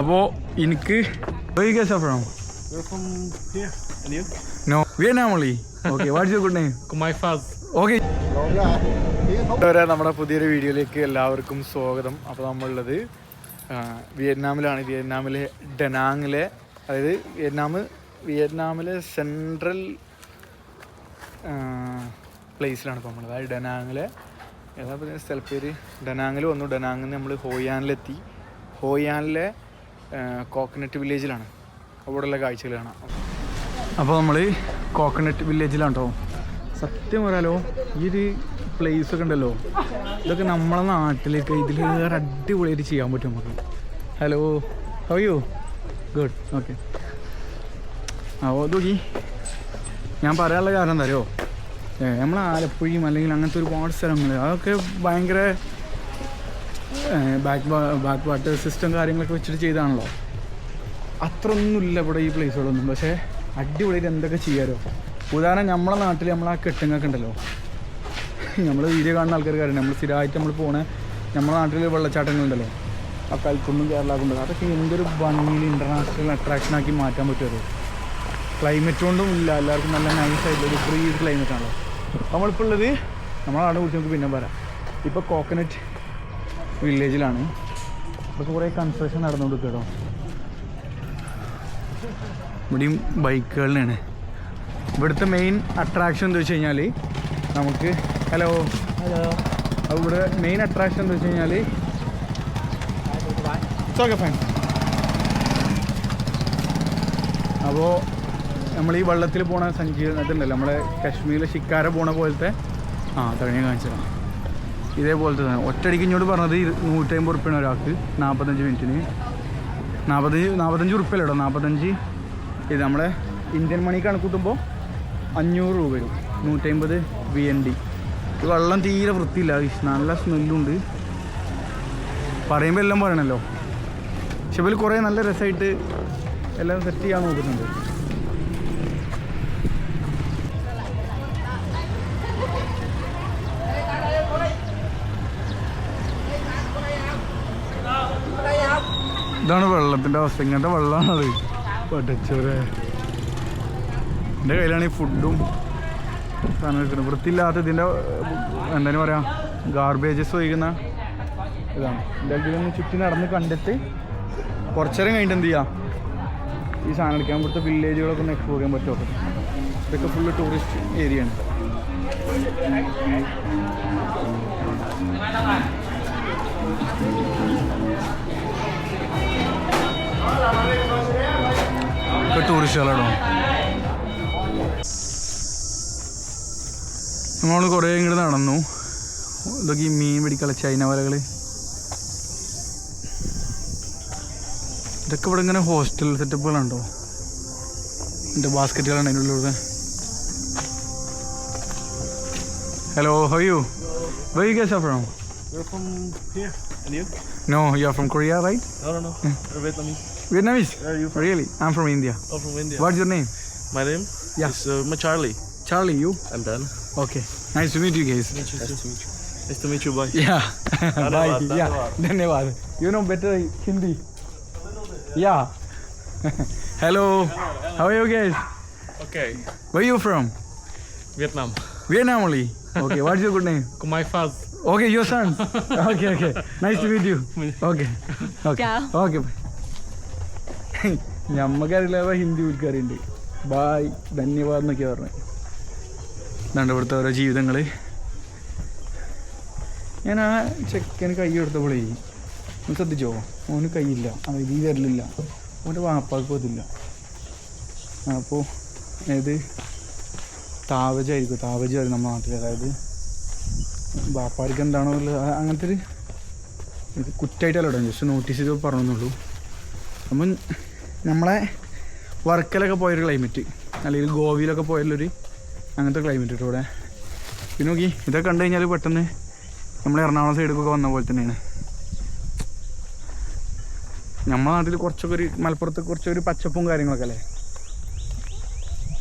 അപ്പോൾ എനിക്ക് നമ്മുടെ പുതിയൊരു വീഡിയോയിലേക്ക് എല്ലാവർക്കും സ്വാഗതം. അപ്പോൾ നമ്മളുള്ളത് വിയറ്റ്നാമിലാണ്. വിയറ്റ്നാമിലെ ഡനാങ്ങിലെ അതായത് വിയറ്റ്നാം വിയറ്റ്നാമിലെ സെൻട്രൽ പ്ലേസിലാണ് ഇപ്പോൾ നമ്മൾ അതായത് ഡനാങ്ങിലെ ഏതാ പറയുക സ്ഥലപ്പേര്? ഡനാങ്ങിൽ വന്നു. ഡനാങ്ങിൽ നമ്മൾ ഹോയാനിലെത്തി. ഹോയാനിലെ കോക്കനട്ട് വില്ലേജിലാണ്. അവിടെയുള്ള കാഴ്ചകൾ കാണാം അപ്പോൾ നമ്മൾ കോക്കനട്ട് വില്ലേജിലാണ് കേട്ടോ സത്യം പറയാലോ ഈ ഒരു പ്ലേസ് ഒക്കെ ഉണ്ടല്ലോ. ഇതൊക്കെ നമ്മളെ നാട്ടിലേക്ക് ഇതിൽ വേറെ അടിപൊളിയായിട്ട് ചെയ്യാൻ പറ്റും നമുക്ക്. Hello how you good okay അപ്പോൾ നോക്കി. ഞാൻ പറയാനുള്ള കാരണം എന്താ അറിയോ? നമ്മൾ ആലപ്പുഴയും അല്ലെങ്കിൽ അങ്ങനത്തെ ഒരുപാട് സ്ഥലങ്ങൾ അതൊക്കെ ഭയങ്കര ബാക്ക് ബാക്ക് വാട്ടർ സിസ്റ്റം കാര്യങ്ങളൊക്കെ വെച്ചിട്ട് ചെയ്താണല്ലോ. അത്ര ഒന്നുമില്ല ഇവിടെ ഈ പ്ലേസുകളൊന്നും പക്ഷേ അടിപൊളിയായിട്ട് എന്തൊക്കെ ചെയ്യാറോ ഉദാഹരണം നമ്മളെ നാട്ടിൽ നമ്മൾ ആ കെട്ടിങ്ങൊക്കെ ഉണ്ടല്ലോ. നമ്മൾ വീഡിയോ കാണുന്ന ആൾക്കാർ അറിയാം. നമ്മൾ സ്ഥിരമായിട്ട് നമ്മൾ പോണ നമ്മുടെ നാട്ടിൽ വെള്ളച്ചാട്ടങ്ങളുണ്ടല്ലോ ആ കൽക്കുന്നും കേരള കൊണ്ടും അതൊക്കെ എന്തൊരു ഭംഗിയിൽ ഇന്റർനാഷണൽ അട്രാക്ഷനാക്കി മാറ്റാൻ പറ്റുമത് ക്ലൈമറ്റ് കൊണ്ടും ഇല്ല. എല്ലാവർക്കും നല്ല നൈസ് ആയിട്ടുള്ള ഒരു ഫ്രീ ക്ലൈമറ്റ് ആണല്ലോ. നമ്മളിപ്പോൾ ഉള്ളത് നമ്മളെ നാടിനെ കുറിച്ച് നമുക്ക് പിന്നെ പറയാം. ഇപ്പോൾ കോക്കനട്ട് വില്ലേജിലാണ് ഇപ്പോൾ കുറേ കൺസ്ട്രക്ഷൻ നടന്നുകൊണ്ട് കേട്ടോ. ഇവിടെയും ബൈക്കുകളിലാണ് ഇവിടുത്തെ മെയിൻ അട്രാക്ഷൻ എന്ന് വെച്ച് കഴിഞ്ഞാൽ നമുക്ക് ഹലോ ഹലോ ഇവിടെ മെയിൻ അട്രാക്ഷൻ എന്ന് വെച്ച് കഴിഞ്ഞാൽ ഓക്കെ ഫൈൻ അപ്പോൾ നമ്മൾ ഈ വെള്ളത്തിൽ പോണ സഞ്ചീർണ ഇതുണ്ടല്ലോ നമ്മളെ കശ്മീരിലെ ഷിക്കാര പോണ പോലത്തെ ആ തഴഞ്ഞ കാണിച്ചതാണ് ഇതേപോലത്തെ തന്നെ ഒറ്റയടിക്ക് ഇങ്ങോട്ട് പറഞ്ഞത് നൂറ്റമ്പത് ഉറുപ്പ്യാണ് ഒരാൾക്ക്. നാൽപ്പത്തഞ്ച് മിനിറ്റിന്. നാൽപ്പത്തഞ്ച് നാൽപ്പത്തഞ്ച് ഉറുപ്പ്യല്ല കേട്ടോ നാൽപ്പത്തഞ്ച് ഇത് നമ്മളെ ഇന്ത്യൻ മണി കണക്കൂട്ടുമ്പോൾ അഞ്ഞൂറ് രൂപ വരും. നൂറ്റമ്പത് ബി എൻ ഡി വെള്ളം തീരെ വൃത്തിയില്ല. നല്ല സ്മെല്ലുണ്ട്. പറയുമ്പോൾ എല്ലാം പറയണല്ലോ. പക്ഷെ ഇവർ കുറേ നല്ല രസമായിട്ട് എല്ലാം സെറ്റ് ചെയ്യാൻ നോക്കുന്നുണ്ട്. ഇതാണ് വെള്ളത്തിന്റെ അവസ്ഥ. ഇങ്ങനത്തെ വെള്ളമാണത് പടച്ചോരെ എന്റെ കയ്യിലാണ് ഈ ഫുഡും സാധനം വെക്കുന്നത്. വൃത്തിയില്ലാത്ത ഇതിന്റെ എന്താണ് പറയാ ഗാർബേജസ് ഒഴിക്കുന്ന ഇതാണ്. ഇതിലൊന്ന് ചുറ്റി നടന്ന് കണ്ടിട്ട് കുറച്ചേരം കഴിഞ്ഞിട്ട് എന്ത് ചെയ്യാം? ഈ സാധനം എടുക്കാൻ ഇവിടുത്തെ വില്ലേജുകളൊക്കെ ഒന്ന് എക്സ്പ്ലോർ ചെയ്യാൻ പറ്റുമോ? ഇതൊക്കെ ഫുള്ള് ടൂറിസ്റ്റ് ഏരിയ ആണ്. ഒക്കെ ടൂറിസ്റ്റുകളാണോ നമ്മൾ കുറേ ഇങ്ങോട്ട് നടന്നു ഇതൊക്കെ ഈ മീൻ പിടിക്കാനുള്ള ചൈന വലകൾ ഇതൊക്കെ ഇവിടെ ഇങ്ങനെ ഹോസ്റ്റൽ സെറ്റപ്പുകളുണ്ടോ എന്റെ ബാസ്ക്കറ്റുകളാണ് അതിന്റെ ഉള്ളിലൂടെ hello how you why guys from We're from here. And you? No you are from Korea right No, no, no. We're Vietnamese. Vietnamese? Where are you from? Really? I'm from India. Oh, from India. What's your name? My name Yeah. it's uh, my Charlie. Charlie, you? I'm Dan. Okay. Nice to meet you guys. Nice to meet you. Nice to meet you, boy. Yeah. Bye. Dhanyavad, Yeah. Dhanyavad. You know better Hindi. A little bit. Yeah. Hello. Hello. How are you guys? Okay, Where you from? Vietnam. Vietnam only. Okay. What's your good name? My father. Okay, your son. Okay, okay. Nice to meet you. Okay. Okay. Ciao. Okay. bye. ഞമ്മക്കറിയില്ല ഹിന്ദി വിൽക്കാറുണ്ട് bye ധന്യവാദ് എന്നൊക്കെ പറഞ്ഞു. ഇതാണ്ട് ഇവിടുത്തെ ഓരോ ജീവിതങ്ങൾ ഞാൻ ആ ചെക്കന് കൈ കൊടുത്തപ്പോഴേ ഒന്ന് ശ്രദ്ധിച്ചോ? ഓന് കൈയില്ല അതായത് ഈ വിരലില്ല. ഓന്റെ വാപ്പാക്ക് അതില്ല അപ്പോൾ അതായത് താവജായിരിക്കും താവജായിരുന്നു നമ്മുടെ നാട്ടിൽ അതായത് ബാപ്പാർക്ക് എന്താണോ ഉള്ളത് അങ്ങനത്തെ ഒരു കുറ്റായിട്ടല്ല ജസ്റ്റ് നോട്ടീസ് ചെയ്ത് പറഞ്ഞെന്നുള്ളൂ അപ്പം നമ്മളെ വർക്കലൊക്കെ പോയൊരു ക്ലൈമറ്റ് അല്ലെങ്കിൽ ഗോവയിലൊക്കെ പോയുള്ളൊരു അങ്ങനത്തെ ക്ലൈമറ്റ് കേട്ടോ ഇവിടെ. പിന്നെ നോക്കി ഇതൊക്കെ കണ്ടു കഴിഞ്ഞാൽ പെട്ടെന്ന് നമ്മൾ എറണാകുളം സൈഡിലൊക്കെ വന്ന പോലെ തന്നെയാണ്. നമ്മുടെ നാട്ടിൽ കുറച്ചൊക്കെ ഒരു മലപ്പുറത്ത് കുറച്ചൊരു പച്ചപ്പും കാര്യങ്ങളൊക്കെ അല്ലേ?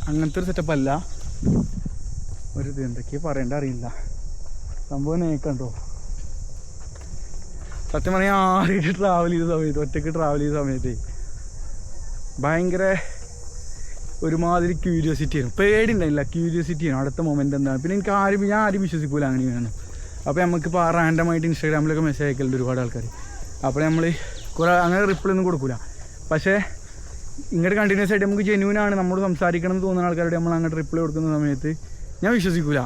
അങ്ങനത്തെ ഒരു സെറ്റപ്പ് അല്ല. ഒരു ഇത് എന്തൊക്കെയാ പറയണ്ട അറിയില്ല. സംഭവം നേക്കണ്ടോ സത്യം പറഞ്ഞാൽ ആരെയും ട്രാവൽ ചെയ്ത സമയത്ത് ഒറ്റയ്ക്ക് ട്രാവൽ ചെയ്ത സമയത്ത് ഭയങ്കര ഒരുമാതിരി ക്യൂരിയോസിറ്റി ആയിരുന്നു പേടി ഉണ്ടായില്ല ക്യൂരിയോസിറ്റി ആയിരുന്നു അടുത്ത മൊമെന്റ് എന്താണ്. പിന്നെ എനിക്ക് ആരും ഞാൻ ആരും വിശ്വസിക്കൂല അങ്ങനെ വേണം അപ്പോൾ നമുക്ക് റാൻഡമായിട്ട് ഇൻസ്റ്റാഗ്രാമിലൊക്കെ മെസ്സേജ് അയക്കലുണ്ട് ഒരുപാട് ആൾക്കാർ അപ്പോൾ നമ്മൾ കുറേ അങ്ങനെ റിപ്ലൈ ഒന്നും കൊടുക്കില്ല പക്ഷേ ഇങ്ങോട്ട് കണ്ടിന്യൂസ് ആയിട്ട് നമുക്ക് ജെന്യൂൻ ആണ് നമ്മോട് സംസാരിക്കണം എന്ന് തോന്നുന്ന ആൾക്കാരോട് നമ്മൾ അങ്ങോട്ട് റിപ്ലൈ കൊടുക്കുന്ന സമയത്ത് ഞാൻ വിശ്വസിക്കൂല.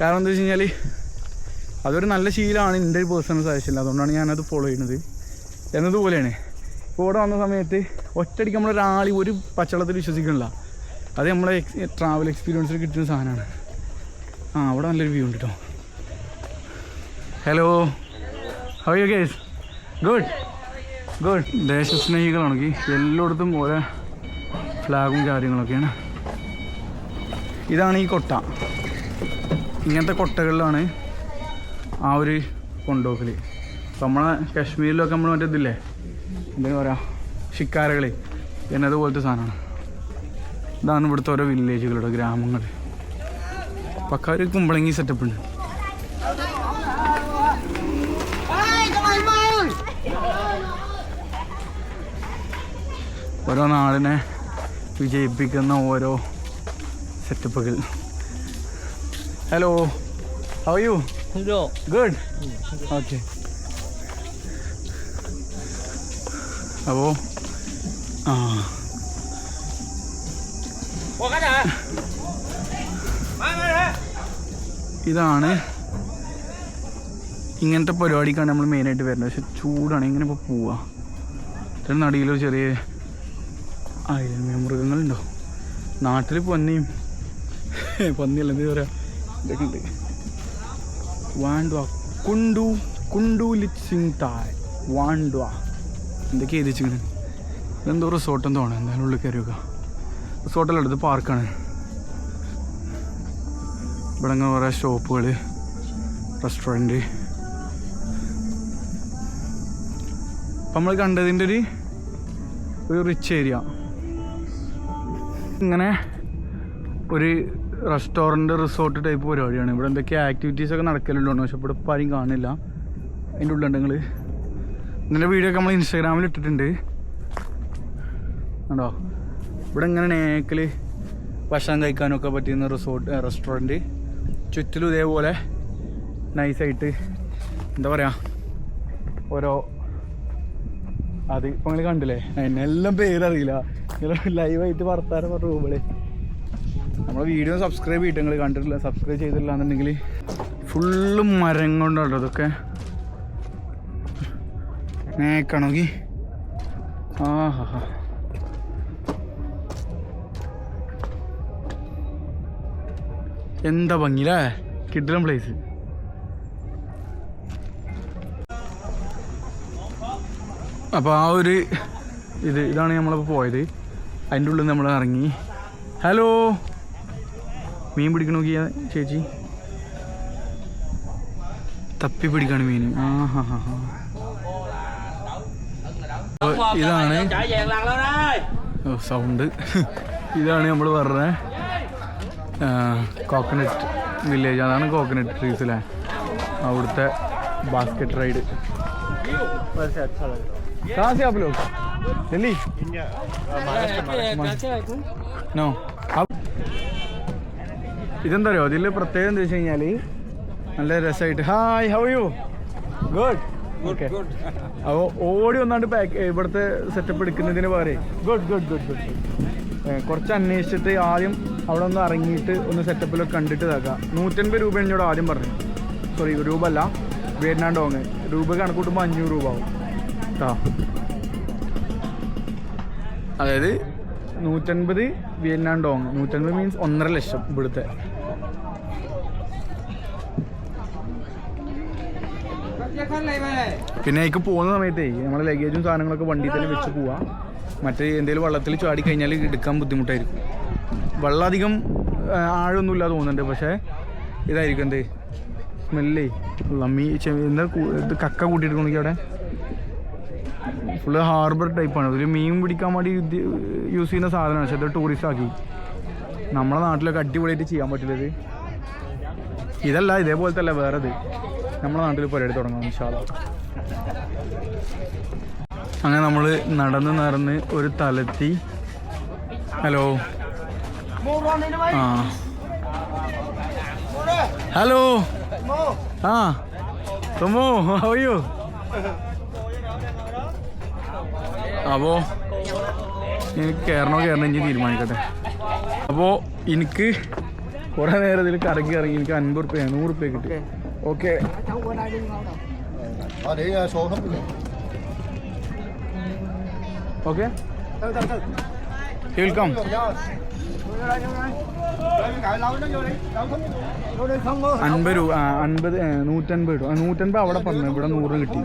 കാരണം എന്താ വെച്ച് കഴിഞ്ഞാൽ അതൊരു നല്ല ശീലമാണ്. എന്റെ ഒരു പേഴ്സണൽ സജഷൻ അതുകൊണ്ടാണ് ഞാനത് ഫോളോ ചെയ്യുന്നത്. എന്നതുപോലെയാണ്. ഇവിടെ വന്ന സമയത്ത് ഒറ്റയടിക്ക് നമ്മളൊരാളി ഒരു പച്ചവെള്ളത്തിൽ വിശ്വസിക്കണില്ല. അത് നമ്മളെ ട്രാവൽ എക്സ്പീരിയൻസിൽ കിട്ടുന്ന സാധനമാണ് ആ അവിടെ നല്ലൊരു വ്യൂ ഉണ്ട് കേട്ടോ hello how you guys good good ദേശസ്നേഹികളാണെങ്കിൽ എല്ലായിടത്തും ഓരോ ഫ്ലാഗും കാര്യങ്ങളൊക്കെയാണ്. ഇതാണ് ഈ കൊട്ട. ഇങ്ങനത്തെ കൊട്ടകളിലാണ് ആ ഒരു കൊണ്ടോക്കൽ നമ്മളെ കാശ്മീരിലൊക്കെ നമ്മൾ മറ്റേ ഇതില്ലേ? എന്താ പറയുക എന്നത് എന്നതുപോലത്തെ സാധനമാണ്. ഇതാണ് ഇവിടുത്തെ ഓരോ വില്ലേജുകളുടെ ഗ്രാമങ്ങൾ. പക്ക ഒരു കുമ്പളങ്ങി സെറ്റപ്പ് ഉണ്ട്. ഓരോ നാടിനെ വിജയിപ്പിക്കുന്ന ഓരോ സെറ്റപ്പുകൾ hello how you good okay അപ്പോൾ ആ. ഇതാണ് ഇങ്ങനത്തെ പരിപാടിക്കാണ് നമ്മൾ മെയിനായിട്ട് വരുന്നത്. പക്ഷെ ചൂടാണ്. ഇങ്ങനെ ഇപ്പോൾ പോവുക ഇതിന് നടിയിലൊരു ചെറിയ അയൽമയ മൃഗങ്ങളുണ്ടോ? നാട്ടിൽ പന്നിയും പന്നിയല്ല എന്താ പറയുക ഇതൊക്കെ ഉണ്ട്. വാണ്ട്വ കുണ്ടു കുണ്ടു ലിച്ചിങ് തായ്. വാണ്ട്വ എന്തൊക്കെ എഴുതിച്ചിങ്ങനെ ഇതെന്തോ റിസോർട്ട് എന്തോ ആണ്. എന്തായാലും ഉള്ളിൽ കയറി റിസോർട്ടല്ല അടുത്ത് പാർക്കാണ് ഇവിടെ അങ്ങനെ കുറേ ഷോപ്പുകൾ റെസ്റ്റോറന്റ് അപ്പം നമ്മൾ കണ്ടതിന്റെ ഒരു ഒരു റിച്ച് ഏരിയ ഇങ്ങനെ ഒരു റെസ്റ്റോറന്റ് റിസോർട്ട് ടൈപ്പ് പരിപാടിയാണ്. ഇവിടെ എന്തൊക്കെ ആക്ടിവിറ്റീസൊക്കെ നടക്കലുണ്ടോ പക്ഷെ ഇവിടെ ഇപ്പം ആരും കാണില്ല. അതിന്റെ ഉള്ളിലുണ്ടെങ്കിൽ ഇതിന്റെ വീഡിയോ ഒക്കെ നമ്മൾ ഇൻസ്റ്റാഗ്രാമിൽ ഇട്ടിട്ടുണ്ട്. കണ്ടോ? ഇവിടെ ഇങ്ങനെ നേക്കിൽ ഭക്ഷണം കഴിക്കാനൊക്കെ പറ്റുന്ന റിസോർട്ട് റെസ്റ്റോറന്റ് ചുറ്റിലും ഇതേപോലെ നൈസായിട്ട് എന്താ പറയുക ഓരോ അത് ഇപ്പം നിങ്ങൾ കണ്ടില്ലേ? എന്നെ എല്ലാം പേരറിയില്ല ലൈവായിട്ട് വർത്താനം പറഞ്ഞ റൂമിൽ നമ്മളെ വീഡിയോ സബ്സ്ക്രൈബ് ചെയ്തിട്ട് നിങ്ങൾ കണ്ടിട്ടില്ല സബ്സ്ക്രൈബ് ചെയ്തിട്ടില്ല എന്നുണ്ടെങ്കിൽ ഫുള്ള് മരം കൊണ്ടുണ്ടോ ഇതൊക്കെ. നേക്കണമെങ്കിൽ ആ ഹാ ഹാ എന്താ ഭംഗിയില്ലേ കിഡിലം പ്ലേസ് അപ്പോൾ ആ ഒരു ഇത് ഇതാണ് നമ്മളിപ്പോൾ പോയത്. അതിന്റെ ഉള്ളിൽ നമ്മൾ ഇറങ്ങി. ഹലോ മീൻ പിടിക്കണോ ചേച്ചി? തപ്പി പിടിക്കാണ് മീൻ. ആ ഹാ ഹാ ഹാ ഇതാണ് സൗണ്ട് ഇതാണ് നമ്മൾ പറഞ്ഞ കോക്കനട്ട് വില്ലേജ് അതാണ് കോക്കനട്ട് ട്രീസ് അല്ലേ അവിടുത്തെ ബാസ്ക്കറ്റ് റൈഡ് कहाँ से आप लोग दिल्ली നോ ഇതെന്താ അറിയോ ഇതിൽ പ്രത്യേകം എന്താ വെച്ച് കഴിഞ്ഞാൽ നല്ല രസമായിട്ട് hi how you good okay അപ്പോൾ ഓടി വന്നാണ്ട് പാക്ക് ഇവിടുത്തെ സെറ്റപ്പ് എടുക്കുന്നതിന് പകരം. ഗുഡ് ഗുഡ് ഗുഡ് ഗുഡ് കുറച്ച് അന്വേഷിച്ചിട്ട് ആദ്യം അവിടെ ഒന്ന് ഇറങ്ങിയിട്ട് ഒന്ന് സെറ്റപ്പിലൊക്കെ കണ്ടിട്ട് ഇതാക്കാം. നൂറ്റൻപത് രൂപ എന്നോട് ആദ്യം പറഞ്ഞു. സോറി രൂപ അല്ല വിയറ്റ്നാം ഡോങ് രൂപ കണക്കൂട്ടുമ്പോൾ അഞ്ഞൂറ് രൂപ ആവും. കേട്ടോ അതായത്? നൂറ്റൻപത് വിയറ്റ്നാം ഡോങ് നൂറ്റൻപത് മീൻസ് ഒന്നര ലക്ഷം ഇവിടുത്തെ. പിന്നെ അതിക്ക് പോകുന്ന സമയത്തേ നമ്മളെ ലഗേജും സാധനങ്ങളൊക്കെ വണ്ടിയിൽ തന്നെ വെച്ച് പോവാ. മറ്റേ എന്തെങ്കിലും വെള്ളത്തിൽ ചാടി കഴിഞ്ഞാൽ എടുക്കാൻ ബുദ്ധിമുട്ടായിരിക്കും. വെള്ളം അധികം ആഴമൊന്നുമില്ല തോന്നുന്നുണ്ട് പക്ഷേ ഇതായിരിക്കും എന്ത്? സ്മെല്ലേ. ലമ്മി എന്താ ഇത് കക്ക കൂട്ടിയിട്ട് അവിടെ ഫുള്ള് ഹാർബർ ടൈപ്പാണ് ഒരു മീൻ പിടിക്കാൻ വേണ്ടി യൂസ് ചെയ്യുന്ന സാധനമാണ് പക്ഷെ അത് ടൂറിസ്റ്റ് ആക്കി. നമ്മളെ നാട്ടിലൊക്കെ അടിപൊളിയായിട്ട് ചെയ്യാൻ പറ്റില്ലത്. ഇതല്ല ഇതേപോലത്തെ അല്ല വേറെ ഇത് നമ്മളെ നാട്ടിൽ പരിപാടി തുടങ്ങാം ഇൻഷാല്ല അങ്ങനെ നമ്മൾ നടന്ന് നടന്ന് ഒരു തലത്തി. ഹലോ. ആ. ഹലോ. ആ. തോമോ അയ്യോ അപ്പോ കയറണോ കയറണോ എനിക്ക് തീരുമാനിക്കട്ടെ. അപ്പോൾ എനിക്ക് കുറേ നേരം ഇതിൽ കറങ്ങി ഇറങ്ങി എനിക്ക് അൻപത് റുപ്യ നൂറ് റുപ്യ കിട്ടി. ഓക്കെ. Ờ, để ờ, số không ഓക്കെ കേൾക്കാം അൻപത് രൂപ ആ, അൻപത് ഏ, നൂറ്റൻപത് രൂപ. നൂറ്റൻപത് അവിടെ പറഞ്ഞു ഇവിടെ നൂറ് കിട്ടി.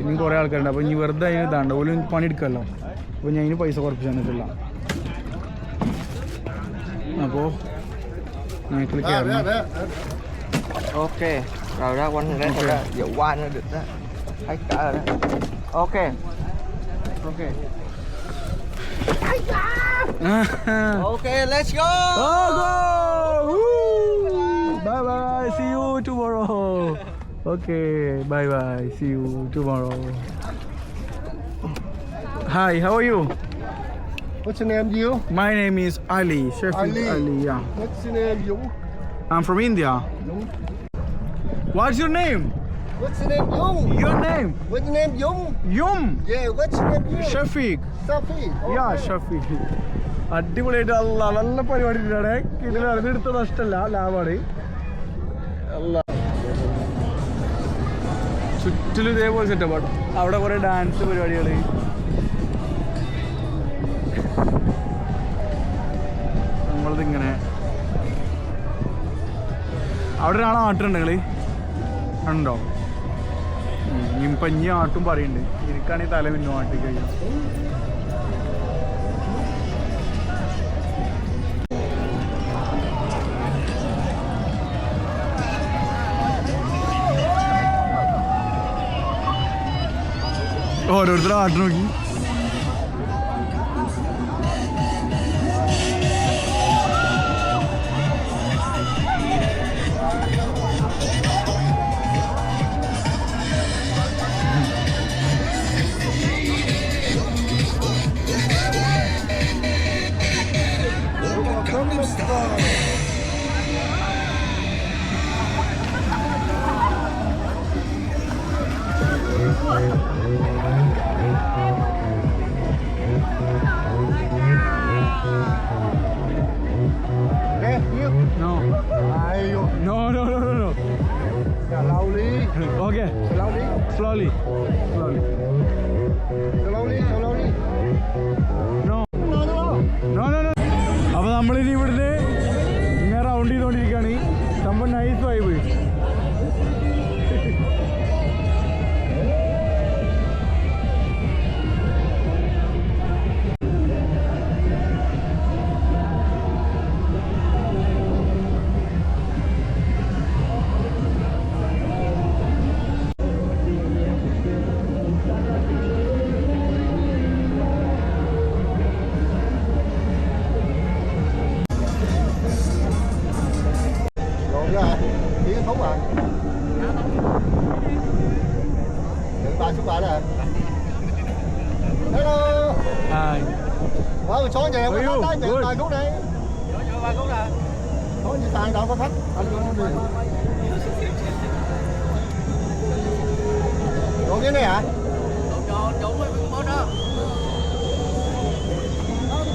ഇനി കുറേ ആൾക്കാരുണ്ട്. അപ്പോൾ ഇനി വെറുതെ അതിന് ഇതാണ്ട്. ഓൽ പണിയെടുക്കല്ലോ. അപ്പോൾ ഞാൻ അതിന് പൈസ കുറച്ച് തന്നിട്ടില്ല. അപ്പോൾ ഞങ്ങൾക്ക് കയറണം ok rồi ra quanh đây thôi ra dạo qua nó được đó thấy cả rồi đó ok ok ok let's go Oh, go! Woo! Bye bye. See you tomorrow. Okay. Bye bye. See you tomorrow. Hi. How are you? What's your name, you? My name is Ali. Sheffield Ali. Ali. Yeah. What's your name, you? I'm from India. What's your name? What's your name, Dung? Your name? What's your name, Yum. Yum. Yeah, what's your name, you? Shafiq. Shafiq. Okay. Yeah, Shafiq. അടിപൊളിയായിട്ട് അല്ല നല്ല പരിപാടി ഇട്ടാണ് അറിഞ്ഞെടുത്ത നഷ്ടമല്ല ലാഭാണ് അല്ല ചുറ്റിലും ഇതേപോലെ സെറ്റപ്പാണ് അവിടെ കുറെ ഡാൻസ് പരിപാടികൾ നമ്മളത് ഇങ്ങനെ അവിടെ ഒരാളെ ആട്ടുണ്ട് നിങ്ങൾ. ഉണ്ടോ ഇനിയിപ്പം ഇനി ആട്ടും പറയുന്നുണ്ട് ഇരിക്കാണെങ്കിൽ തല മിന്നു ആട്ടി കഴിയും ഓരോരുത്തരും ആട്ടു നോക്കി. സംഭവം nice vibe bạn được bạn chúc bạn hello à quá một số nhiều có khách đấy vài phút đấy vài phút à có như sàn đâu có khách anh luôn đi Đồ cái này hả? Đồ đồ đủ rồi mình bớt đó.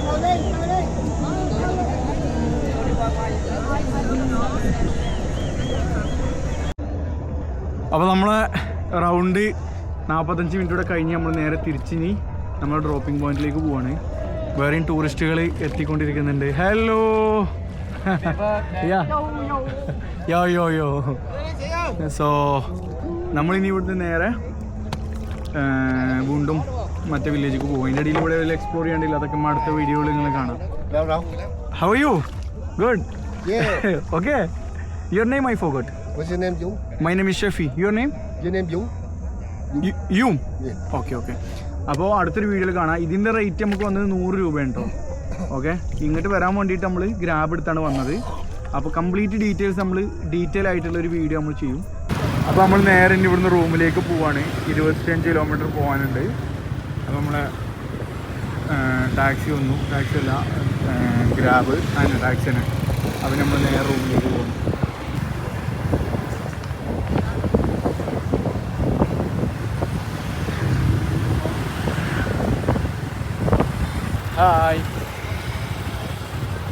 thôi đi, thôi đi. Đi qua ngoài. അപ്പോൾ നമ്മളെ round നാൽപ്പത്തഞ്ച് മിനിറ്റൂടെ കഴിഞ്ഞ് നമ്മൾ നേരെ തിരിച്ചിനി നമ്മൾ dropping പോയിന്റിലേക്ക് പോവാണ്. വേറെയും ടൂറിസ്റ്റുകൾ എത്തിക്കൊണ്ടിരിക്കുന്നുണ്ട്. ഹലോ യോ യോ യോ സോ നമ്മളിനി ഇവിടുന്ന് നേരെ വീണ്ടും മറ്റേ വില്ലേജിലേക്ക് പോകും അതിന്റെ ഇടയിൽ ഇവിടെ എക്സ്പ്ലോർ ചെയ്യേണ്ടില്ല അതൊക്കെ അടുത്ത വീഡിയോയിൽ നിങ്ങൾ കാണാം? How you good. Okay your name I forgot What's your name, Jung? My name is Shafi. Your name? Your name, Dũng? You Yeah. Okay, okay. അപ്പോൾ അടുത്തൊരു വീഡിയോയിൽ കാണാം ഇതിന്റെ റേറ്റ് നമുക്ക് വന്നത് നൂറ് രൂപയാണ് കേട്ടോ ഓക്കെ ഇങ്ങോട്ട് വരാൻ വേണ്ടിയിട്ട് നമ്മൾ ഗ്രാബ് എടുത്താണ് വന്നത് അപ്പോൾ കംപ്ലീറ്റ് ഡീറ്റെയിൽസ് നമ്മൾ ഡീറ്റെയിൽ ആയിട്ടുള്ള ഒരു വീഡിയോ നമ്മൾ ചെയ്യും അപ്പോൾ നമ്മൾ നേരെ ഇനി ഇവിടുന്ന് റൂമിലേക്ക് പോവാണ് ഇരുപത്തിയഞ്ച് കിലോമീറ്റർ പോകാനുണ്ട് അപ്പോൾ നമ്മളെ ടാക്സി വന്നു ടാക്സി അല്ല ഗ്രാബ് അതിന് ടാക്സി തന്നെ അപ്പോൾ നമ്മൾ നേരെ റൂമിലേക്ക് പോകുന്നു ഹായ്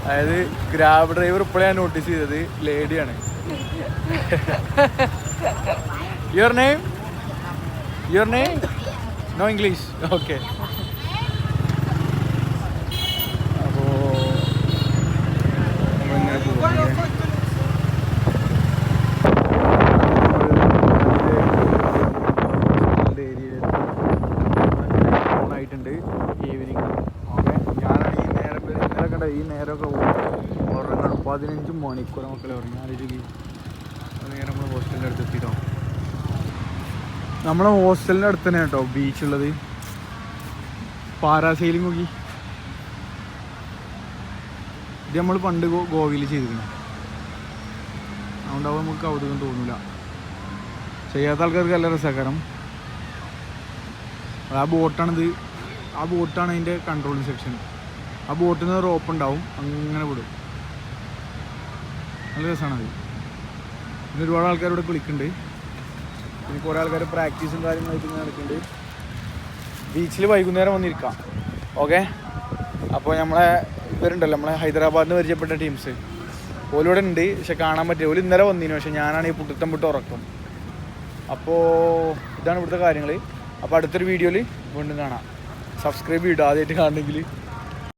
അതായത് ഗ്രാബ് ഡ്രൈവർ ഇപ്പോഴാണ് നോട്ടീസ് ചെയ്തത് ലേഡിയാണ് your name your name no English okay അപ്പോൾ നമ്മളിങ്ങനെ പോകുന്നു ആയിട്ടുണ്ട് ഈവനിങ് ഓക്കെ ഞാനാണ് ഈ നേരം വരെ ഇന്നലെ കണ്ട ഈ നേരമൊക്കെ ഉറങ്ങണം. പതിനഞ്ച് മണിക്കൂർ മക്കളെ ഉറങ്ങി നേരം നമ്മൾ ഹോസ്റ്റലിന്റെ അടുത്ത് എത്തിയിട്ടോ നമ്മളെ ഹോസ്റ്റലിന്റെ അടുത്ത് തന്നെ കേട്ടോ ബീച്ചുള്ളത് പാരാസൈലിംഗ് നോക്കി ഇത് നമ്മൾ പണ്ട് ഗോവയിൽ ചെയ്തിരുന്നു. അതുകൊണ്ടാവുമ്പോൾ നമുക്ക് കൗതുകം തോന്നില്ല ചെയ്യാത്ത ആൾക്കാർക്ക് നല്ല രസകരം. ആ ബോട്ടാണിത് ആ ബോട്ടാണ് അതിന്റെ കൺട്രോളിങ് സെക്ഷൻ ആ ബോട്ടിൽ നിന്ന് റോപ്പ് ഉണ്ടാവും. അങ്ങനെ വിടും. നല്ല രസമാണ് അത്. പിന്നെ ഒരുപാട് ആൾക്കാർ ഇവിടെ കുളിക്കുന്നുണ്ട്. പിന്നെ കുറേ ആൾക്കാർ പ്രാക്ടീസും കാര്യങ്ങളായിട്ട് ഇങ്ങനെ നടക്കുന്നുണ്ട്. ബീച്ചിൽ വൈകുന്നേരം വന്നിരിക്കാം. ഓക്കെ അപ്പോൾ നമ്മളെ ഇവരുണ്ടല്ലോ നമ്മളെ ഹൈദരാബാദിൽ നിന്ന് പരിചയപ്പെട്ട ടീംസ് ഓലിവിടെ ഉണ്ട് പക്ഷെ കാണാൻ പറ്റില്ല. ഓൽ ഇന്നലെ വന്നിരുന്നു പക്ഷെ ഞാനാണ് ഈ പുട്ടിത്തം വിട്ട് ഉറക്കും. അപ്പോൾ ഇതാണ് ഇവിടുത്തെ കാര്യങ്ങൾ അപ്പോൾ അടുത്തൊരു വീഡിയോയിൽ വീണ്ടും കാണാം. സബ്സ്ക്രൈബ് ചെയ്യുക ആദ്യമായിട്ട് കാണണമെങ്കിൽ